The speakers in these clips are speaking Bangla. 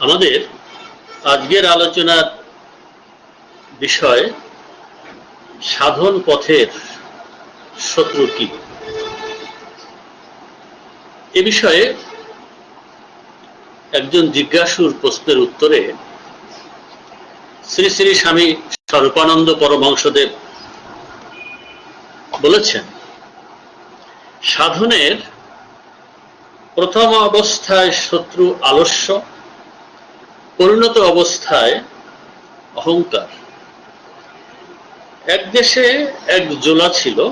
আমাদের আজকের আলোচনার বিষয় সাধন পথের শত্রু কি? এ বিষয়ে একজন জিজ্ঞাসুর প্রশ্নের উত্তরে শ্রী শ্রী স্বামী স্বরূপানন্দ পরমহংসদেব বলেছেন, সাধনের প্রথম অবস্থায় শত্রু আলস্য পরিণত অবস্থায় অহংকার। এক দেশে এক জোলা ছিল।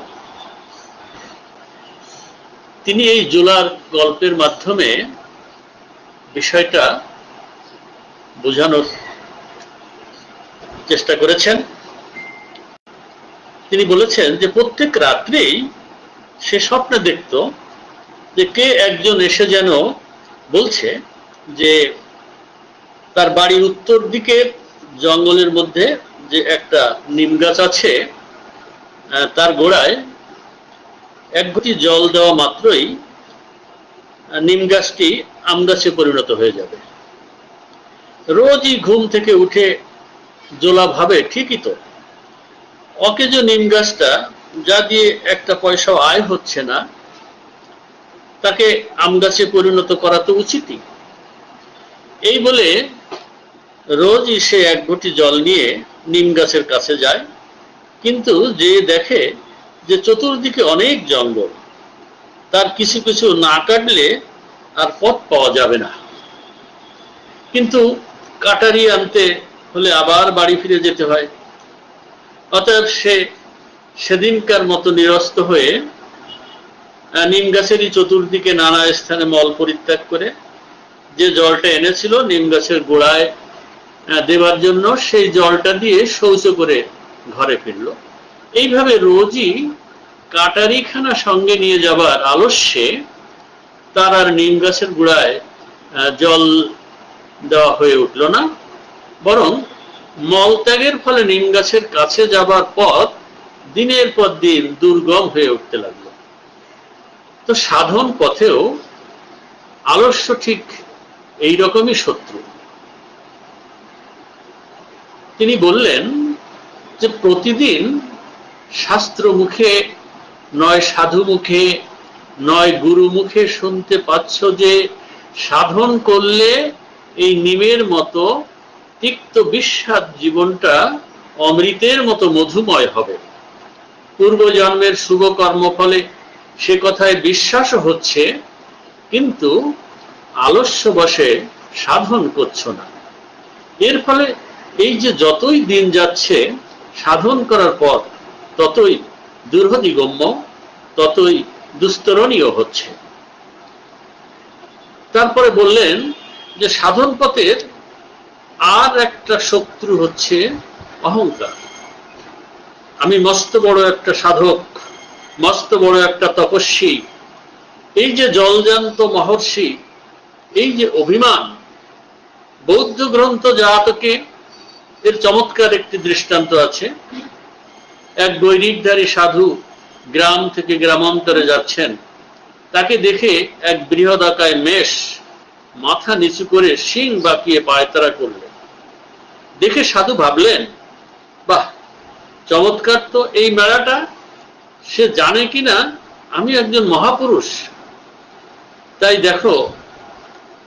তিনি এই জোলার গল্পের মাধ্যমে বিষয়টা বোঝানোর চেষ্টা করেছেন। তিনি বলেছেন যে, প্রত্যেক রাত্রেই সে স্বপ্নে দেখত যে কে একজন এসে যেন বলছে যে তার বাড়ির উত্তর দিকে জঙ্গলের মধ্যে যে একটা নিম গাছ আছে তার গোড়ায় এক ঘটি জল দেওয়া মাত্রই নিম গাছটি আম গাছে পরিণত হয়ে যাবে। রোজই ঘুম থেকে উঠে জোলা ভাবে, ঠিকই তো। অকেজ নিম গাছটা যা দিয়ে একটা পয়সা আয় হচ্ছে না, তাকে আম গাছে পরিণত করা তো উচিতই। এই বলে রোজই সে এক ঘটি জল নিয়ে নিম গাছের কাছে যায়। কিন্তু যে দেখে যে চতুর্দিকে অনেক জঙ্গল, তার কিছু কিছু না কাটলে আর পথ পাওয়া যাবে না। কিন্তু কাটারি আনতে হলে আবার বাড়ি ফিরে যেতে হয়। অতএব সে সেদিনকার মতো নিরস্ত হয়ে নিম গাছেরই চতুর্দিকে নানা স্থানে মল পরিত্যাগ করে, যে জলটা এনেছিল নিম গাছের গোড়ায় দেবার জন্য সেই জলটা দিয়ে শৌচ করে ঘরে ফিরল। এইভাবে রোজই কাটারিখানা সঙ্গে নিয়ে যাবার আলস্যে তার আর নিম গাছের গোড়ায় জল দেওয়া হয়ে উঠল না। বরং মলত্যাগের ফলে নিম গাছের কাছে যাবার পথ দিনের পর দিন দুর্গম হয়ে উঠতে লাগল। তো সাধন পথেও আলস্য ঠিক এই রকমই শত্রু। তিনি বললেন যে প্রতিদিন শাস্ত্র মুখে নয় সাধু মুখে নয় গুরু মুখে শুনতে পাচ্ছ যে সাধন করলে এই নিমের মতো তিক্ত বিস্বাদ জীবনটা অমৃতের মতো মধুময় হবে। পূর্ব জন্মের শুভ কর্ম ফলে সে কথায় বিশ্বাস হচ্ছে, কিন্তু আলস্য বসে সাধন করছ না। এর ফলে এই যে যতই দিন যাচ্ছে, সাধন করার পর ততই দুর্হদিগম্য ততই দুস্তরণীয় হচ্ছে। তারপরে বললেন যে সাধন পথের আর একটা শত্রু হচ্ছে অহংকার। আমি মস্ত বড় একটা সাধক, মস্ত বড় একটা তপস্বী, এই যে জলজান্ত মহর্ষি, এই যে অভিমান, বৌদ্ধ গ্রন্থ জাতকে এর চমৎকার একটি দৃষ্টান্ত আছে। এক দৈনিকধারী সাধু গ্রাম থেকে গ্রামান্তরে যাচ্ছেন। তাকে দেখে এক বৃহদাকায় মেষ মাথা নিচু করে শিং বাঁকিয়ে পায়তারা করলেন দেখে সাধু ভাবলেন, বাহ, চমৎকার তো এই মেলাটা। সে জানে কিনা? আমি একজন মহাপুরুষ। তাই দেখো,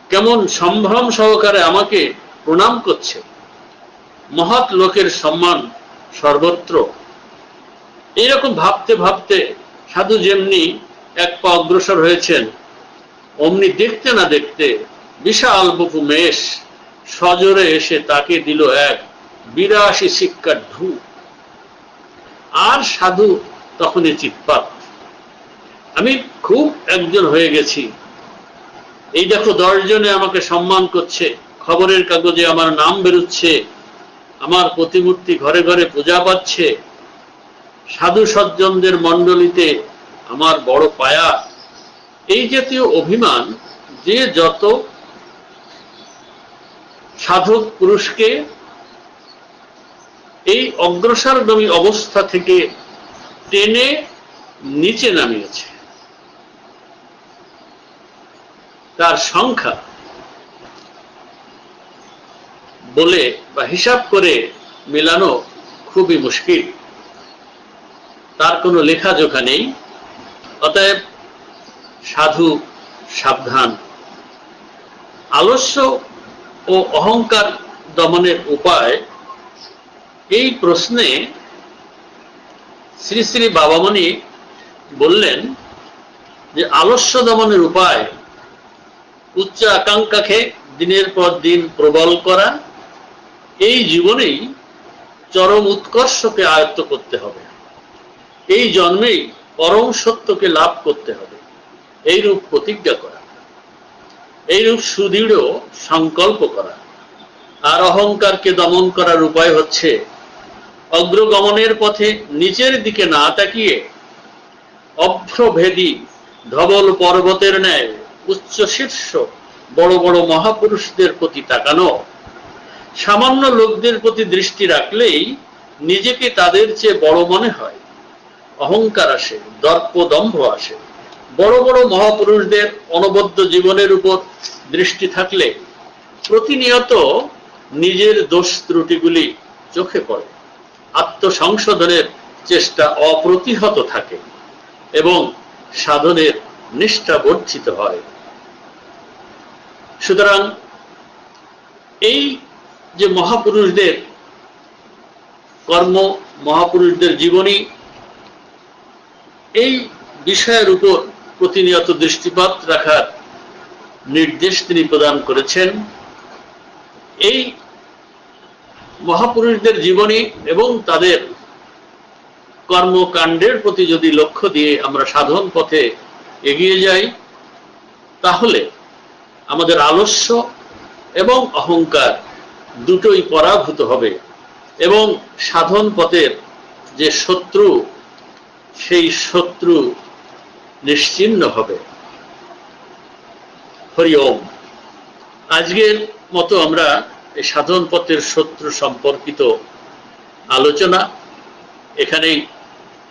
কেমন সম্ভ্রম সহকারে আমাকে প্রণাম করছে। মহৎ লোকের সম্মান সর্বত্র। এইরকম ভাবতে ভাবতে সাধু যেমনি এক পা অগ্রসর হয়েছেন, অমনি দেখতে না দেখতে বিশাল বপু মেষ সজরে এসে তাকে দিল এক বিরাশি শিক্ষার ঢু আর সাধু তখনই চিৎপাত, আমি খুব একজন হয়ে গেছি। এই দেখো দশজনে আমাকে সম্মান করছে, খবরের কাগজে আমার নাম বেরোচ্ছে আমার প্রতিমূর্তি ঘরে ঘরে পূজা পাচ্ছে। সাধু সজ্জনদের মণ্ডলীতে আমার বড় পায়া। এই জাতীয় অভিমান যে যত সাধক পুরুষকে এই অগ্রসরগামী অবস্থা থেকে টেনে নিচে নামিয়েছে। তার সংখ্যা বলে বা হিসাব করে মেলানো খুবই মুশকিল। তার কোনো লেখাজোখা নেই। অতএব সাধু সাবধান। আলস্য ও অহংকার দমনের উপায় এই প্রশ্নে শ্রী শ্রী বাবামণি বললেন যে, আলস্য দমনের উপায় উচ্চ আকাঙ্ক্ষাকে দিনের পর দিন প্রবল করা এই জীবনেই চরম উৎকর্ষকে আয়ত্ত করতে হবে। এই জন্মেই পরম সত্যকে লাভ করতে হবে। এইরূপ প্রতিজ্ঞা করা। এইরূপ সুদৃঢ় সংকল্প করা। আর অহংকারকে দমন করার উপায় হচ্ছে অগ্রগমনের পথে নিচের দিকে না তাকিয়ে অভ্রভেদী ধবল পর্বতের ন্যায় উচ্চ শীর্ষ বড় বড় মহাপুরুষদের প্রতি তাকানো সামান্য লোকদের প্রতি দৃষ্টি রাখলেই নিজেকে তাদের চেয়ে বড় মনে হয়। অহংকার আসে দর্প দম্ভ আসে। বড় বড় মহাপুরুষদের অনবদ্য জীবনের উপর দৃষ্টি থাকলে প্রতিনিয়ত নিজের দোষ ত্রুটিগুলি চোখে পড়ে। আত্মসংশোধনের চেষ্টা অপ্রতিহত থাকে এবং সাধনের নিষ্ঠা বর্ধিত হয়। সুতরাং এই যে মহাপুরুষদের কর্ম, মহাপুরুষদের জীবনী, এই বিষয়ের উপর প্রতিনিয়ত দৃষ্টিপাত রাখার নির্দেশ তিনি প্রদান করেছেন। এই মহাপুরুষদের জীবনী এবং তাদের কর্মকাণ্ডের প্রতি যদি লক্ষ্য দিয়ে আমরা সাধন পথে এগিয়ে যাই, তাহলে আমাদের আলস্য এবং অহংকার দুটোই পরাভূত হবে। এবং সাধন পথের যে শত্রু, সেই শত্রু নিশ্চিন্ন হবে। হরি ওম। আজকের মতো আমরা এই সাধন পথের শত্রু সম্পর্কিত আলোচনা এখানেই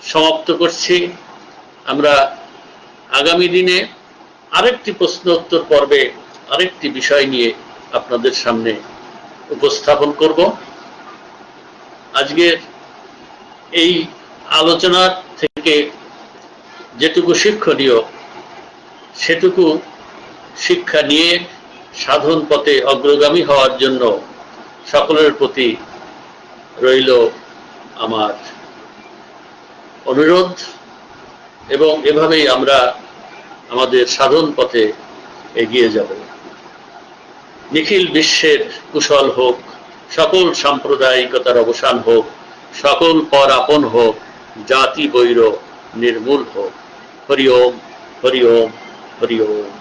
সমাপ্ত করছি। আমরা আগামী দিনে আরেকটি প্রশ্ন উত্তর পর্বে আরেকটি বিষয় নিয়ে আপনাদের সামনে উপস্থাপন করব। আজকের এই আলোচনার থেকে যেটুকু শিক্ষণীয়, সেটুকু শিক্ষা নিয়ে সাধন পথে অগ্রগামী হওয়ার জন্য সকলের প্রতি রইল আমার অনুরোধ এবং এভাবেই আমরা আমাদের সাধন পথে এগিয়ে যাব। নিখিল বিশ্বের কুশল হোক, সকল সাম্প্রদায়িকতার অবসান হোক, সকল পর আপন হোক, জাতি বৈর নির্মূল হোক। হরি ওম হরি ওম হরি ওম।